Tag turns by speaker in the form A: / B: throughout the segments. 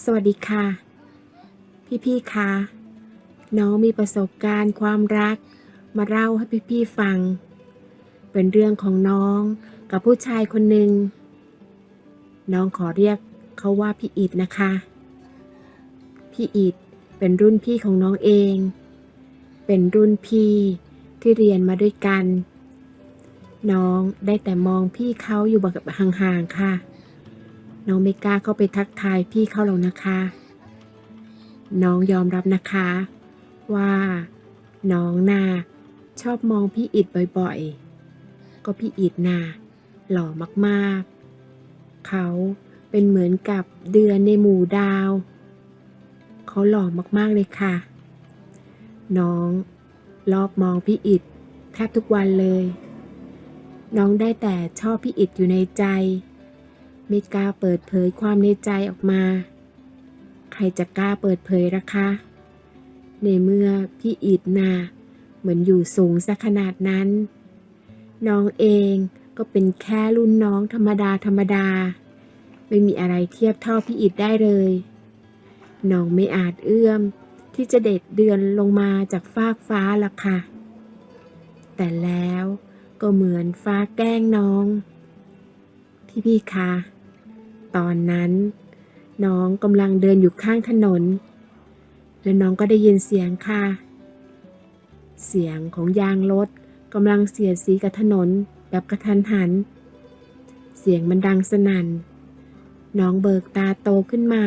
A: สวัสดีค่ะ พี่ๆคะน้องมีประสบการณ์ความรัก มาเล่าให้พี่ๆฟัง เป็นเรื่องของน้องกับผู้ชายคนหนึ่งน้องขอเรียกเขาว่าพี่อิดนะคะ พี่อิดเป็นรุ่นพี่ของน้องเอง เป็นรุ่นพี่ที่เรียนมาด้วยกัน น้องได้แต่มองพี่เขาอยู่แบบห่างๆค่ะ น้องไม่กล้าเข้าไปทักทายพี่เขาหรอกนะคะ น้องยอมรับนะคะ ว่า น้องนาชอบมองพี่อิดบ่อยๆ ก็พี่อิดนาหล่อมากๆ เขาเป็นเหมือนกับเดือนในหมู่ดาว เขาหล่อมากๆเลยค่ะ น้องรอบมองพี่อิดแทบทุกวันเลย น้องได้แต่ชอบพี่อิดอยู่ในใจ ไม่กล้าเปิดเผยความในใจออกมา ใครจะกล้าเปิดเผยล่ะคะในเมื่อพี่อิดนาเหมือนอยู่สูงสักขนาดนั้น น้องเองก็เป็นแค่รุ่นน้องธรรมดาธรรมดา ไม่มีอะไรเทียบเท่าพี่อิดได้เลย น้องไม่อาจเอื้อมที่จะเด็ดเดือนลงมาจากฟากฟ้าล่ะค่ะ แต่แล้วก็เหมือนฟ้าแกล้งน้อง พี่พี่คะ ตอนนั้น น้องกำลังเดินอยู่ข้างถนน และน้องก็ได้ยินเสียงค่ะ เสียงของยางรถกำลังเสียดสีกับถนนแบบกระทันหัน เสียงมันดังสนั่น น้องเบิกตาโตขึ้นมา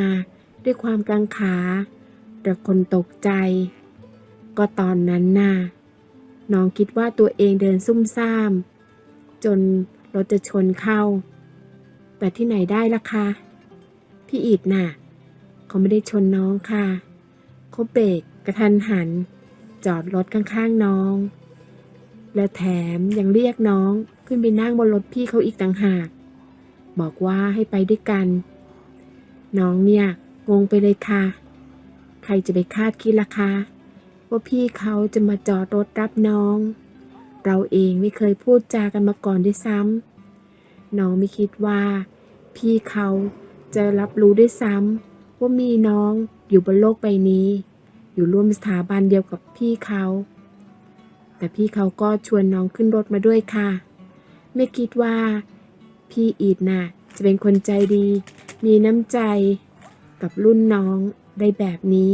A: ด้วยความกังขาแต่คนตกใจ ก็ตอนนั้นน่ะ น้องคิดว่าตัวเองเดินซุ่มซ่าม จนรถจะชนเข้า แต่ที่ไหนได้ล่ะคะพี่อิดน่ะเขาไม่ได้ชนน้องค่ะเขาเบรกกระทันหัน จอดรถข้างๆน้อง และแถมยังเรียกน้องขึ้นไปนั่งบนรถพี่เขาอีกต่างหาก บอกว่าให้ไปด้วยกัน น้องเนี่ยงงไปเลยค่ะ ใครจะไปคาดคิดล่ะคะว่าพี่เขาจะมาจอดรถรับน้อง เราเองไม่เคยพูดจากันมาก่อนด้วยซ้ำน้องไม่คิดว่า พี่เขาจะรับรู้ด้วยซ้ำว่ามีน้องอยู่บนโลกใบนี้ อยู่ร่วมสถาบันเดียวกับพี่เขา แต่พี่เขาก็ชวนน้องขึ้นรถมาด้วยค่ะ ไม่คิดว่า พี่อีดน่ะจะเป็นคนใจดี มีน้ำใจกับรุ่นน้องได้แบบนี้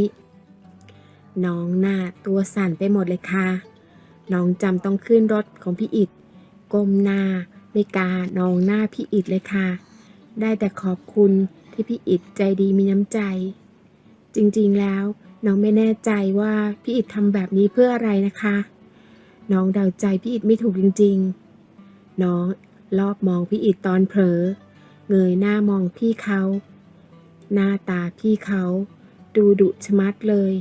A: น้องหน่ะตัวสั่นไปหมดเลยค่ะ น้องจำต้องขึ้นรถของพี่อิดก้มหน้าไม่กานองหน้าพี่อิดเลยค่ะ ได้แต่ขอบคุณที่พี่อิดใจดีมีน้ำใจ จริงๆแล้วน้องไม่แน่ใจว่าพี่อิดทำแบบนี้เพื่ออะไรนะคะ น้องเดาใจพี่อิดไม่ถูกจริงๆ น้องรอบมองพี่อิดตอนเผลอ เงยหน้ามองพี่เขา หน้าตาพี่เขาดูดุชะมัดเลย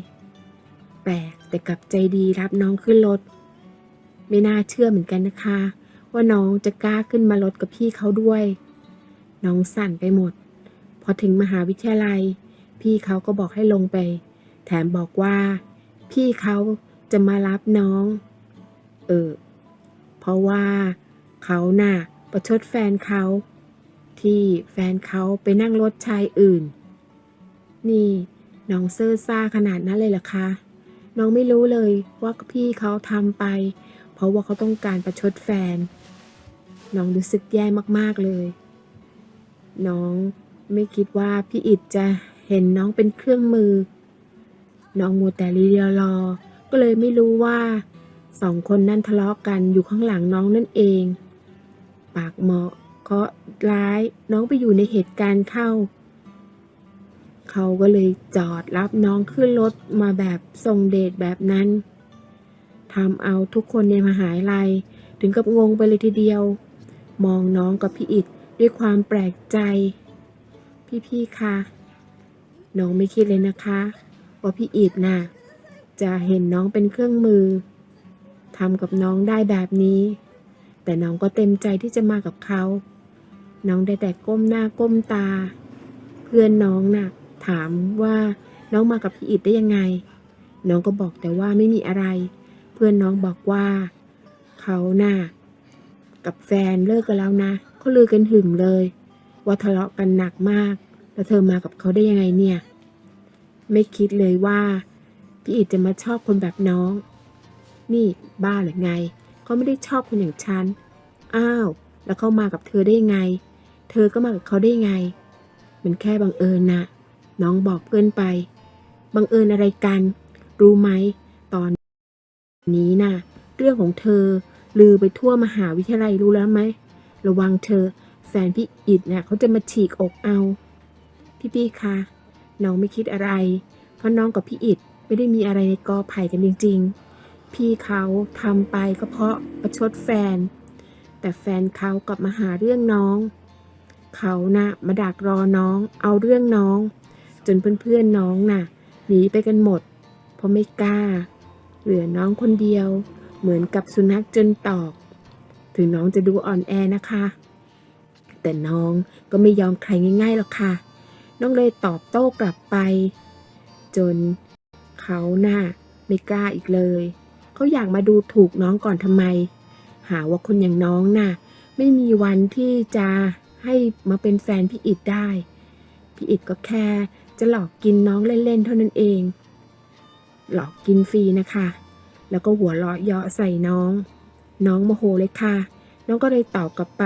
A: แปลกแต่กลับใจดีรับน้องขึ้นรถ ไม่น่าเชื่อเหมือนกันนะคะ ว่าน้องจะกล้าขึ้นมารถกับพี่เขาด้วย น้องสั่นไปหมด พอถึงมหาวิทยาลัย พี่เขาก็บอกให้ลงไป แถมบอกว่า พี่เขาจะมารับน้อง เออ เพราะว่าเขาน่ะประชดแฟนเขา ที่แฟนเขาไปนั่งรถชายอื่น นี่น้องเซอร์ซ่าขนาดนั้นเลยเหรอคะ น้องไม่รู้เลยว่าพี่เขาทำไป เพราะว่าเขาต้องการประชดแฟน น้องรู้สึกแย่มากๆเลย น้องไม่คิดว่าพี่อิดจะเห็นน้องเป็นเครื่องมือ น้องมัวแต่รีเรียรอ ก็เลยไม่รู้ว่าสองคนนั่นทะเลาะกันอยู่ข้างหลังน้องนั่นเอง ปากเหมาะเคาะร้ายน้องไปอยู่ในเหตุการณ์เข้า เขาก็เลยจอดรับน้องขึ้นรถมาแบบส่งเดชแบบนั้นทำเอาทุกคนในมหาลัยถึงกับงงไปเลยทีเดียว มองน้องกับพี่อิด ด้วยความแปลกใจ พี่ๆคะน้องไม่คิดเลยนะคะว่าพี่อิดน่ะจะเห็นน้องเป็นเครื่องมือทำกับน้องได้แบบนี้ แต่น้องก็เต็มใจที่จะมากับเขา น้องได้แต่ก้มหน้าก้มตา เพื่อนน้องน่ะถามว่าน้องมากับพี่อิดได้ยังไง น้องก็บอกแต่ว่าไม่มีอะไร เพื่อนน้องบอกว่า เขาน่ะกับแฟนเลิกกันแล้วนะ เขาลือกันหึมเลย ว่าทะเลาะกันหนักมาก แล้วเธอมากับเขาได้ยังไงเนี่ย ไม่คิดเลยว่า พี่อิดจะมาชอบคนแบบน้อง นี่บ้าหรือไงเขาไม่ได้ชอบคนอย่างฉัน อ้าว แล้วเขามากับเธอได้ยังไง เธอก็มากับเขาได้ยังไง มันแค่บังเอิญนะน้องบอกเพื่อนไป บังเอิญอะไรกัน รู้ไหมตอนนี้น่ะ เรื่องของเธอลือไปทั่วมหาวิทยาลัยรู้แล้วไหม ระวังเธอ แฟนพี่อิดเนี่ยเขาจะมาฉีกอกเอา พี่ๆคะน้องไม่คิดอะไร เพราะน้องกับพี่อิดไม่ได้มีอะไรในกอไผ่กันจริง ๆ พี่เขาทำไปก็เพราะประชดแฟน แต่แฟนเขากลับมาหาเรื่องน้อง เขาน่ะมาดักรอน้อง เอาเรื่องน้อง จนเพื่อนๆน้องน่ะหนีไปกันหมด เพราะไม่กล้า เหลือน้องคนเดียว เหมือนกับสุนัขจนตอก ถึงน้องจะดูอ่อนแอนะคะ แต่น้องก็ไม่ยอมใครง่ายๆหรอกค่ะ น้องเลยตอบโต้กลับไป จนเขาหน่ะไม่กล้าอีกเลย เขาอยากมาดูถูกน้องก่อนทำไม หาว่าคนอย่างน้องน่ะ ไม่มีวันที่จะให้มาเป็นแฟนพี่อิดได้ พี่อิดก็แค่จะหลอกกินน้องเล่นๆเท่านั้นเอง หลอกกินฟรีนะคะ แล้วก็หัวเราะเยาะใส่น้อง น้องโมโหเลยค่ะ น้องก็เลยตอบกลับไป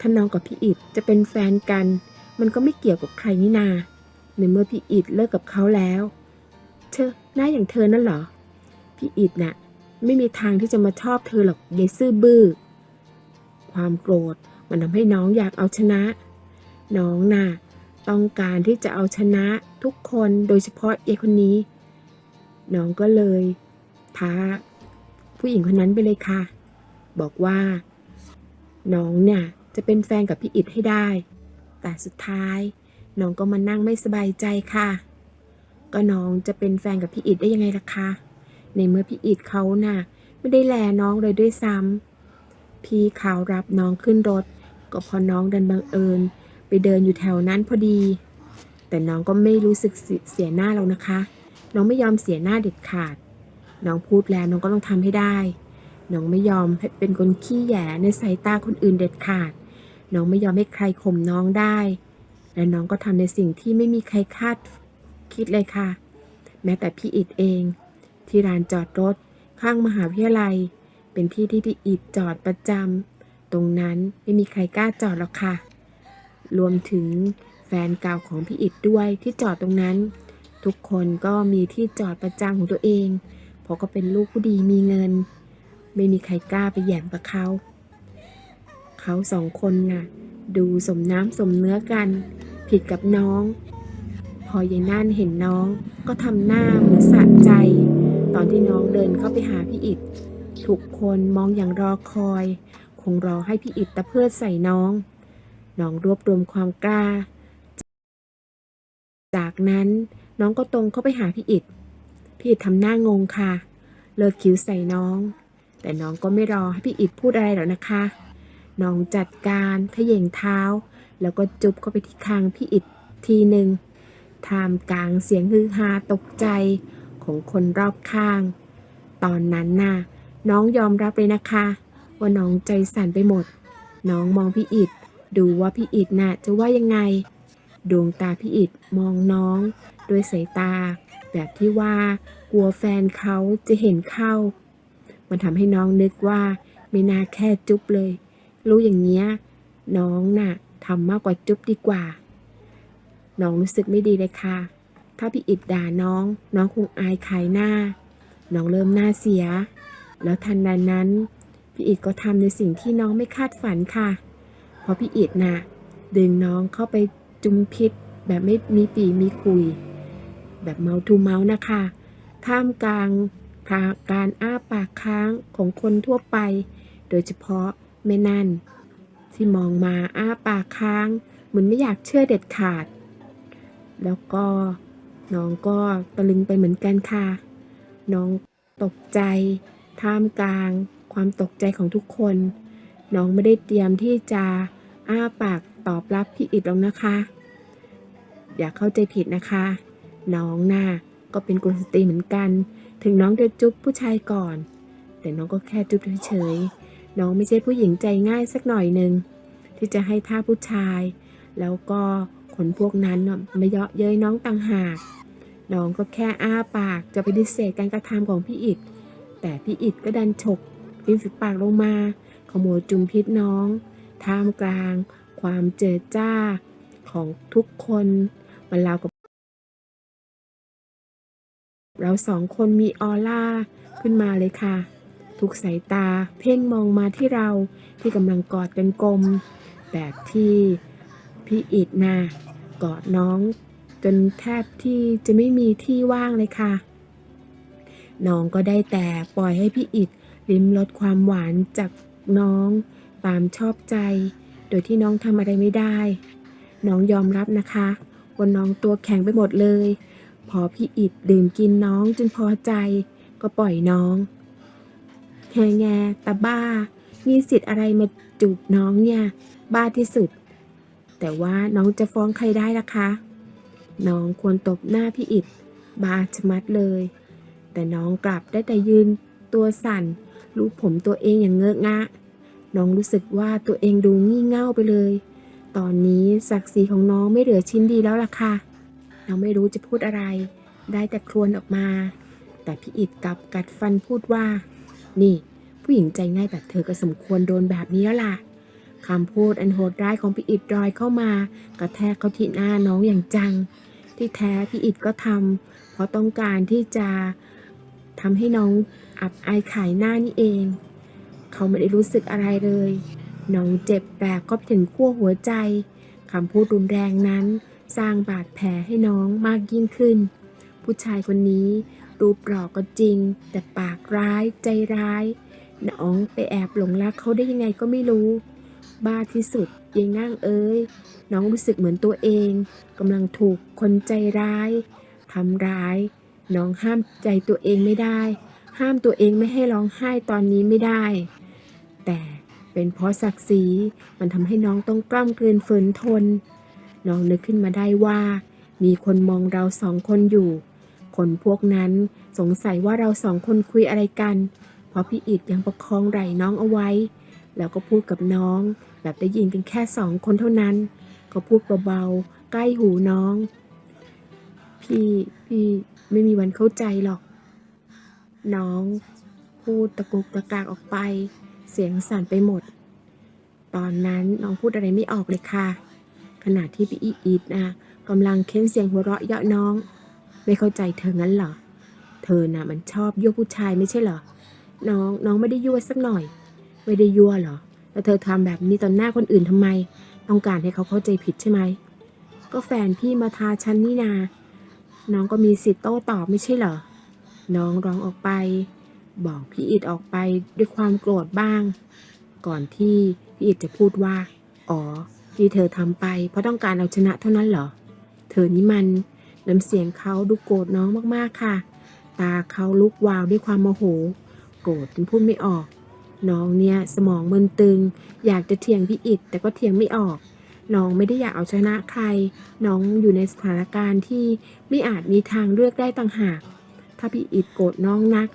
A: ถ้าน้องกับพี่อิดจะเป็นแฟนกัน มันก็ไม่เกี่ยวกับใครนี่นาในเมื่อพี่อิดเลิกกับเขาแล้ว เธอหน้าอย่างเธอนั่นเหรอ พี่อิดน่ะไม่มีทางที่จะมาชอบเธอหรอกยายซื่อบื้อ ความโกรธมันทำให้น้องอยากเอาชนะ น้องน่ะต้องการที่จะเอาชนะทุกคนโดยเฉพาะยายคนนี้ น้องก็เลยท้าผู้หญิงคนนั้นไปเลยค่ะ บอกว่า น้องเนี่ยจะเป็นแฟนกับพี่อิดให้ได้ แต่สุดท้ายน้องก็มานั่งไม่สบายใจค่ะ ก็น้องจะเป็นแฟนกับพี่อิดได้ยังไงล่ะคะ ในเมื่อพี่อิดเขาน่ะไม่ได้แลน้องเลยด้วยซ้ำพี่เขารับน้องขึ้นรถ ก็พอน้องดันบังเอิญ ไปเดินอยู่แถวนั้นพอดี แต่น้องก็ไม่รู้สึกเสียหน้าหรอกนะคะ น้องไม่ยอมเสียหน้าเด็ดขาด น้องพูดแล้วน้องก็ต้องทำให้ได้ น้องไม่ยอมเป็นคนขี้แย่ในสายตาคนอื่นเด็ดขาด น้องไม่ยอมให้ใครข่มน้องได้ และน้องก็ทำในสิ่งที่ไม่มีใครคาดคิดเลยค่ะ แม้แต่พี่อิดเอง ที่ร้านจอดรถ ข้างมหาวิทยาลัย เป็นที่ที่พี่อิดจอดประจำตรงนั้นไม่มีใครกล้าจอดหรอกค่ะ รวมถึงแฟนเก่าของพี่อิดด้วยที่จอดตรงนั้น ทุกคนก็มีที่จอดประจำของตัวเอง เพราะก็เป็นลูกผู้ดีมีเงิน ไม่มีใครกล้าไปแย่มกับเขา เขาสองคนน่ะ ดูสมน้ำสมเนื้อกัน ผิดกับน้อง พอยายนั่นเห็นน้องก็ทำหน้าเหมือนสะใจ ตอนที่น้องเดินเข้าไปหาพี่อิดทุกคนมองอย่างรอคอย คงรอให้พี่อิดตะเพิดใส่น้อง น้องรวบรวมความกล้า จากนั้นน้องก็ตรงเข้าไปหาพี่อิดพี่อิดทำหน้างงค่ะ เลิกคิ้วใส่น้อง แต่น้องก็ไม่รอให้พี่อิดพูดอะไรหรอกนะคะ น้องจัดการเขย่งเท้า แล้วก็จุบเข้าไปที่คางพี่อิดทีหนึ่งท่ามกลางเสียงฮือฮาตกใจของคนรอบข้าง ตอนนั้นน่ะน้องยอมรับเลยนะคะ ว่าน้องใจสั่นไปหมด น้องมองพี่อิดดูว่าพี่อิดน่ะจะว่ายังไง ดวงตาพี่อิดมองน้อง ด้วยสายตา แบบที่ว่ากลัวแฟนเขาจะเห็นเข้า มันทำให้น้องนึกว่าไม่น่าแค่จุ๊บเลย รู้อย่างเนี้ยน้องน่ะทำมากกว่าจุ๊บดีกว่า น้องรู้สึกไม่ดีเลยค่ะ ถ้าพี่อิดด่าน้อง น้องคงอายขายหน้า น้องเริ่มหน้าเสีย แล้วทันใดนั้น พี่อิดก็ทำในสิ่งที่น้องไม่คาดฝันค่ะ เพราะพี่อิดน่ะดึงน้องเข้าไปจุมพิษ แบบไม่มีปีมีคุย แบบเมาทูเมานะคะท่ามกลาง การอ้าปากค้างของคนทั่วไป โดยเฉพาะแม่นั่น ที่มองมาอ้าปากค้างเหมือนไม่อยากเชื่อเด็ดขาด แล้วก็น้องก็ตะลึงไปเหมือนกันค่ะ น้องตกใจ ท่ามกลาง ความตกใจของทุกคน น้องไม่ได้เตรียมที่จะอ้าปากตอบรับพี่อิดหรอกนะคะ อย่าเข้าใจผิดนะคะ น้องน่ะก็เป็นกุลสตรีเหมือนกัน ถึงน้องจะจุ๊บผู้ชายก่อน แต่น้องก็แค่จุ๊บเฉยๆน้องไม่ใช่ผู้หญิงใจง่ายสักหน่อยหนึ่งที่จะให้ท่าผู้ชาย แล้วก็คนพวกนั้นน่ะมาเยาะเย้ยน้องต่างหากน้องก็แค่อ้าปากจะไปฏิเสธการกระทำของพี่อิดแต่พี่อิดก็ดันฉกริมฝีปากลงมา ขโมยจุมพิษน้อง ท่ามกลาง ความเจิดจ้าของทุกคนมันราวกับ เราสองคนมีออร่าขึ้นมาเลยค่ะ ทุกสายตาเพ่งมองมาที่เราที่กำลังกอดกันกลม แบบที่พี่อิดนะ กอดน้อง จนแทบที่จะไม่มีที่ว่างเลยค่ะ น้องก็ได้แต่ปล่อยให้พี่อิดลิ้มรสความหวานจากน้องตามชอบใจ โดยที่น้องทำอะไรไม่ได้ น้องยอมรับนะคะว่าน้องตัวแข็งไปหมดเลย พอพี่อิดดื่มกินน้องจนพอใจก็ปล่อยน้องแฮแงตาบ้า มีสิทธิ์อะไรมาจูบน้องเนี่ย บ้าที่สุด แต่ว่าน้องจะฟ้องใครได้ล่ะคะ น้องควรตบหน้าพี่อิดบาชะมัดเลย แต่น้องกลับได้แต่ยืนตัวสั่น รูปผมตัวเองอย่างเงอะงะ น้องรู้สึกว่าตัวเองดูงี่เง่าไปเลย ตอนนี้ศักดิ์ศรีของน้องไม่เหลือชิ้นดีแล้วล่ะค่ะ น้องไม่รู้จะพูดอะไร ได้แต่ครวญออกมา แต่พี่อิดกลับกัดฟันพูดว่า นี่ ผู้หญิงใจง่ายแบบเธอก็สมควรโดนแบบนี้แล้วล่ะคำพูดอันโหดร้ายของพี่อิดรอยเข้ามากระแทกเข้าที่หน้าน้องอย่างจัง ที่แท้พี่อิดก็ทำเพราะต้องการที่จะทำให้น้องอับอายขายหน้านี่เอง เขาไม่ได้รู้สึกอะไรเลย น้องเจ็บแบบก็ถึงขั้วหัวใจคำพูดรุนแรงนั้น สร้างบาดแผลให้น้องมากยิ่งขึ้น ผู้ชายคนนี้รูปหล่อก็จริง แต่ปากร้ายใจร้าย น้องไปแอบหลงรักเขาได้ยังไงก็ไม่รู้ บ้าที่สุดยายง่างเอ้ย น้องรู้สึกเหมือนตัวเองกำลังถูกคนใจร้ายทำร้าย น้องห้ามใจตัวเองไม่ได้ ห้ามตัวเองไม่ให้ร้องไห้ตอนนี้ไม่ได้ แต่เป็นเพราะศักดิ์ศรีมันทำให้น้องต้องกล้ำกลืนฝืนทน น้องนึกขึ้นมาได้ว่า มีคนมองเราสองคนอยู่ คนพวกนั้นสงสัยว่าเราสองคนคุยอะไรกัน เพราะพี่อิดยังประคองไหล่น้องเอาไว้ แล้วก็พูดกับน้อง แบบได้ยินกันแค่สองคนเท่านั้น ก็พูดเบาๆใกล้หูน้อง พี่พี่ไม่มีวันเข้าใจหรอก น้อง พูดตะกุกตะกากออกไป เสียงสั่นไปหมด ตอนนั้นน้องพูดอะไรไม่ออกเลยค่ะ ขณะที่พี่อีอีดนะกำลังเค้นเสียงหัวเราะเยาะน้อง ไม่เข้าใจเธองั้นเหรอ เธอน่ะมันชอบยั่วผู้ชายไม่ใช่เหรอ น้องน้องไม่ได้ยั่วสักหน่อย ไม่ได้ยั่วเหรอ แล้วเธอทำแบบนี้ต่อหน้าคนอื่นทำไม ต้องการให้เขาเข้าใจผิดใช่ไหม ก็แฟนพี่มาทาฉันนี่นา น้องก็มีสิทธิ์โต้ตอบไม่ใช่เหรอ น้องร้องออกไป บอกพี่อิดออกไปด้วยความโกรธบ้าง ก่อนที่พี่อิดจะพูดว่า อ๋อ ที่เธอทำไป เพราะต้องการเอาชนะเท่านั้นเหรอ เธอนี่มันน้ำเสียงเขาดูโกรธน้องมากๆค่ะ ตาเขาลุกวาวด้วยความโมโห โกรธจนพูดไม่ออก น้องเนี่ยสมองมึนตึง อยากจะเถียงพี่อิดแต่ก็เถียงไม่ออก น้องไม่ได้อยากเอาชนะใคร น้องอยู่ในสถานการณ์ที่ไม่อาจมีทางเลือกได้ต่างหาก ถ้าพี่อิดโกรธน้องนัก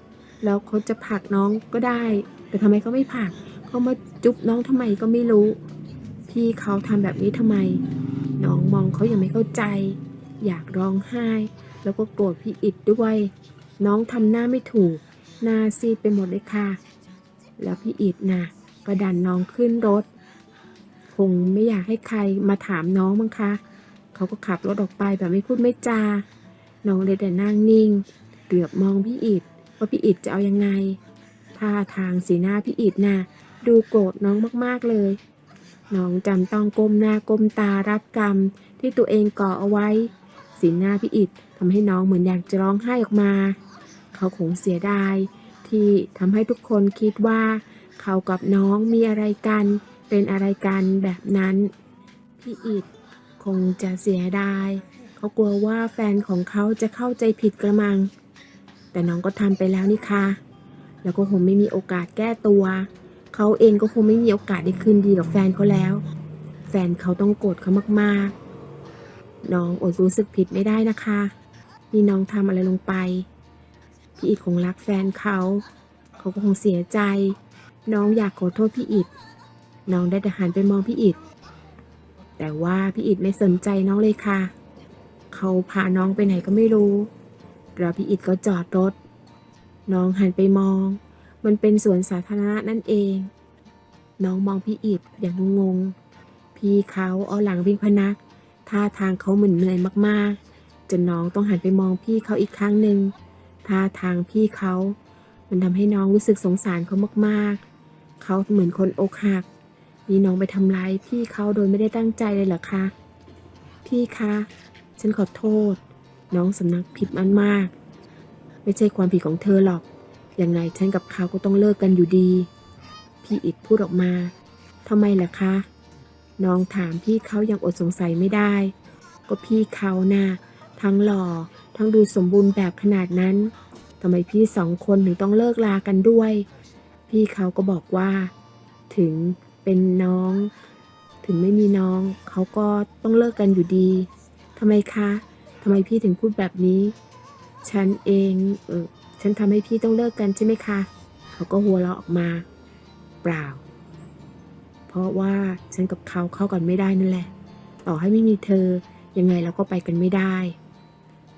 A: แล้วเขาจะผลักน้องก็ได้ แต่ทำไมเขาไม่ผลักเขามาจุ๊บน้องทำไมก็ไม่รู้ พี่เขาทำแบบนี้ทำไม น้องมองเขายังไม่เข้าใจ อยากร้องไห้ แล้วก็โกรธพี่อิดด้วย น้องทำหน้าไม่ถูก หน้าซีดไปหมดเลยค่ะ แล้วพี่อิดนะก็ดันน้องขึ้นรถ คงไม่อยากให้ใครมาถามน้องมั้งคะ เขาก็ขับรถออกไปแบบไม่พูดไม่จา น้องเลยแต่นั่งนิ่ง เหลือบมองพี่อิดว่าพี่อิดจะเอายังไงท่าทางสีหน้าพี่อิดน่ะดูโกรธน้องมากๆเลย น้องจำต้องก้มหน้าก้มตารับกรรมที่ตัวเองก่อเอาไว้ สีหน้าพี่อิดทำให้น้องเหมือนอยากจะร้องไห้ออกมา เขาคงเสียดาย ที่ทำให้ทุกคนคิดว่า เขากับน้องมีอะไรกัน เป็นอะไรกันแบบนั้น พี่อิดคงจะเสียดาย เขากลัวว่าแฟนของเขาจะเข้าใจผิดกระมัง แต่น้องก็ทำไปแล้วนี่ค่ะแล้วก็คงไม่มีโอกาสแก้ตัว เขาเองก็คงไม่มีโอกาสได้คืนดีกับแฟนเขาแล้ว แฟนเขาต้องโกรธเขามากๆ น้องอดรู้สึกผิดไม่ได้นะคะนี่น้องทำอะไรลงไป พี่อิดคงรักแฟนเขาเขาก็คงเสียใจ น้องอยากขอโทษพี่อิดน้องได้แต่หันไปมองพี่อิดแต่ว่าพี่อิดไม่สนใจน้องเลยค่ะ เขาพาน้องไปไหนก็ไม่รู้ แล้วพี่อิดก็จอดรถ น้องหันไปมอง มันเป็นสวนสาธารณะนั่นเอง น้องมองพี่อิดอย่างงงๆ พี่เขาเอาหลังพิงพนัก ท่าทางเขาเหมือนเหนื่อยมากๆ จนน้องต้องหันไปมองพี่เขาอีกครั้งหนึ่ง ท่าทางพี่เขา มันทำให้น้องรู้สึกสงสารเขามากๆ เขาเหมือนคนอกหัก นี่น้องไปทำร้ายพี่เขาโดยไม่ได้ตั้งใจเลยเหรอคะ พี่คะ ฉันขอโทษ น้องสำนักผิดมันมาก ไม่ใช่ความผิดของเธอหรอก ยังไงฉันกับเขาก็ต้องเลิกกันอยู่ดี พี่อิดพูดออกมาทำไมล่ะคะ น้องถามพี่เขายังอดสงสัยไม่ได้ ก็พี่เขาน่ะทั้งหล่อ ทั้งดูสมบูรณ์แบบขนาดนั้นทำไมพี่สองคนถึงต้องเลิกลากันด้วย พี่เขาก็บอกว่า ถึงเป็นน้อง ถึงไม่มีน้องเขาก็ต้องเลิกกันอยู่ดีทำไมคะทำไมพี่ถึงพูดแบบนี้ ฉันเองเออ ฉันทำให้พี่ต้องเลิกกันใช่ไหมคะ เขาก็หัวเราะออกมา เปล่า เพราะว่าฉันกับเขาเข้ากันไม่ได้นั่นแหละ ต่อให้ไม่มีเธอ ยังไงเราก็ไปกันไม่ได้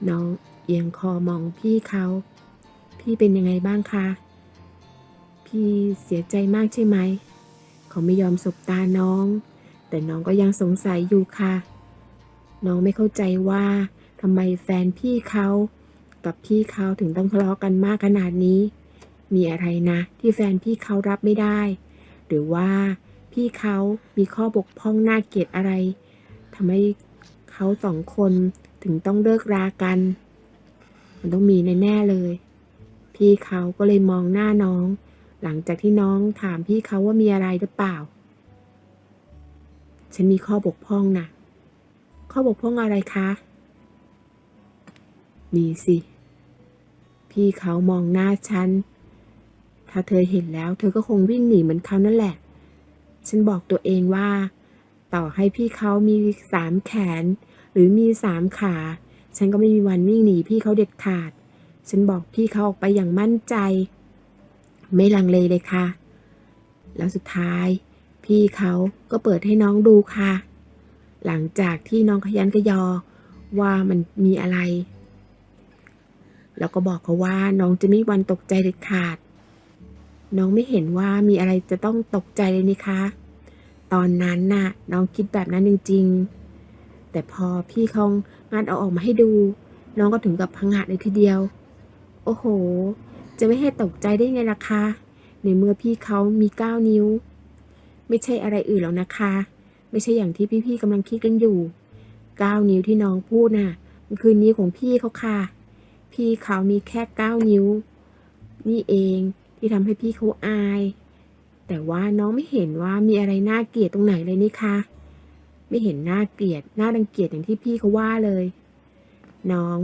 A: น้องเอียงคอมองพี่เขา พี่เป็นยังไงบ้างคะ พี่เสียใจมากใช่ไหม เขาไม่ยอมสบตาน้อง แต่น้องก็ยังสงสัยอยู่ค่ะ น้องไม่เข้าใจว่าทำไมแฟนพี่เขา กับพี่เขาถึงต้องทะเลาะกันมากขนาดนี้ มีอะไรนะ ที่แฟนพี่เขารับไม่ได้ หรือว่าพี่เขามีข้อบกพร่องน่าเกลียดอะไรทำให้เขาสองคนถึงต้องเลิกรากัน มันต้องมีแน่ๆเลย พี่เขาก็เลยมองหน้าน้อง หลังจากที่น้องถามพี่เขาว่ามีอะไรหรือเปล่า ฉันมีข้อบกพร่องนะข้อบกพร่องอะไรคะ มีสิ พี่เขามองหน้าฉัน ถ้าเธอเห็นแล้วเธอก็คงวิ่งหนีเหมือนเขานั่นแหละ ฉันบอกตัวเองว่า ต่อให้พี่เขามีสามแขน หรือมีสามขา ฉันก็ไม่มีวันวิ่งหนีพี่เขาเด็ดขาด ฉันบอกพี่เขาออกไปอย่างมั่นใจ ไม่ลังเลเลยค่ะ แล้วสุดท้าย พี่เขาก็เปิดให้น้องดูค่ะ หลังจากที่น้องขยันขยอว่ามันมีอะไร แล้วก็บอกเขาว่าน้องจะไม่วันตกใจเด็ดขาด น้องไม่เห็นว่ามีอะไรจะต้องตกใจเลยนี่คะ ตอนนั้นน่ะ น้องคิดแบบนั้นจริง ๆ แต่พอพี่เขางานเอาออกมาให้ดู น้องก็ถึงกับพังงะเลยทีเดียว โอ้โห จะไม่ให้ตกใจได้ไงล่ะคะ ในเมื่อพี่เขามีเก้านิ้ว ไม่ใช่อะไรอื่นหรอกนะคะ ไม่ใช่อย่างที่พี่ๆกำลังคิดกันอยู่เก้านิ้วที่น้องพูดน่ะมันคือนิ้วของพี่เขาค่ะ พี่เขามีแค่เก้านิ้ว นี่เองที่ทำให้พี่เขาอาย แต่ว่าน้องไม่เห็นว่ามีอะไรน่าเกลียดตรงไหนเลยนี่คะไม่เห็นน่าเกลียดน่ารังเกียจอย่างที่พี่เขาว่าเลย น้อง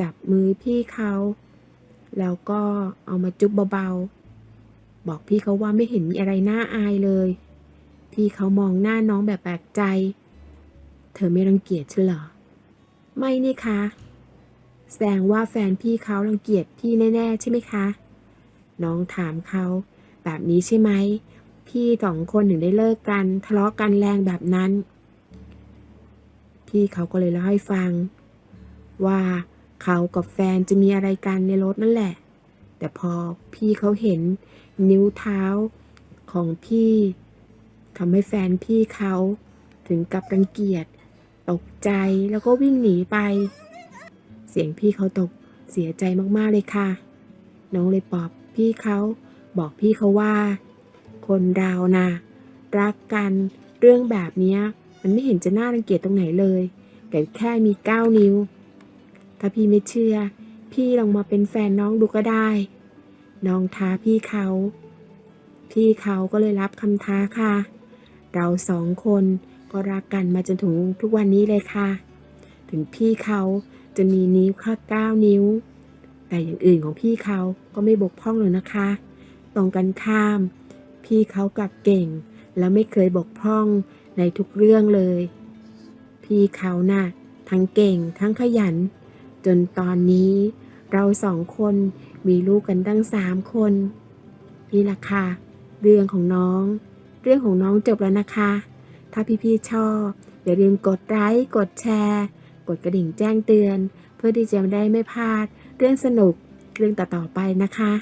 A: จับมือพี่เขา แล้วก็เอามาจุ๊บเบาๆ บอกพี่เขาว่าไม่เห็นมีอะไรน่าอายเลย พี่เขามองหน้าน้องแบบแปลกใจ เธอไม่รังเกียจใช่เหรอ ไม่นี่คะ แสดงว่าแฟนพี่เขารังเกียจพี่แน่ๆใช่ไหมคะ น้องถามเขาแบบนี้ใช่ไหม พี่สองคนถึงได้เลิกกัน ทะเลาะกันแรงแบบนั้น พี่เขาก็เลยเล่าให้ฟัง ว่าเขากับแฟนจะมีอะไรกันในรถนั่นแหละ แต่พอพี่เขาเห็นนิ้วเท้าของพี่ทำให้แฟนพี่เขาถึงกับรังเกียจ ตกใจแล้วก็วิ่งหนีไป เสียงพี่เขาตก เสียใจมากๆเลยค่ะ น้องเลยปอบพี่เขาบอกพี่เขาว่า คนเรานะ่ะรักกันเรื่องแบบนี้มันไม่เห็นจะน่ารังเกียจตรงไหนเลย แต่แค่มีเก้านิ้ว ถ้าพี่ไม่เชื่อ พี่ลองมาเป็นแฟนน้องดูก็ได้ น้องท้าพี่เขา พี่เขาก็เลยรับคำท้าค่ะ เราสองคนก็รักกันมาจนถึงทุกวันนี้เลยค่ะ ถึงพี่เขา จะมีนิ้วแค่เก้านิ้ว แต่อย่างอื่นของพี่เขาก็ไม่บกพร่องเลยนะคะ ตรงกันข้าม พี่เขากลับเก่ง แล้วไม่เคยบกพร่องในทุกเรื่องเลย พี่เขาน่ะทั้งเก่งทั้งขยัน จนตอนนี้เราสองคนมีลูกกันตั้งสามคน นี่แหละค่ะ เรื่องของน้อง เรื่องของน้องจบแล้วนะคะ ถ้าพี่ๆชอบ อย่าลืมกดไลค์กดแชร์ กดกระดิ่งแจ้งเตือน เพื่อที่จะได้ไม่พลาด เรื่องสนุกเรื่องต่อๆไปนะคะ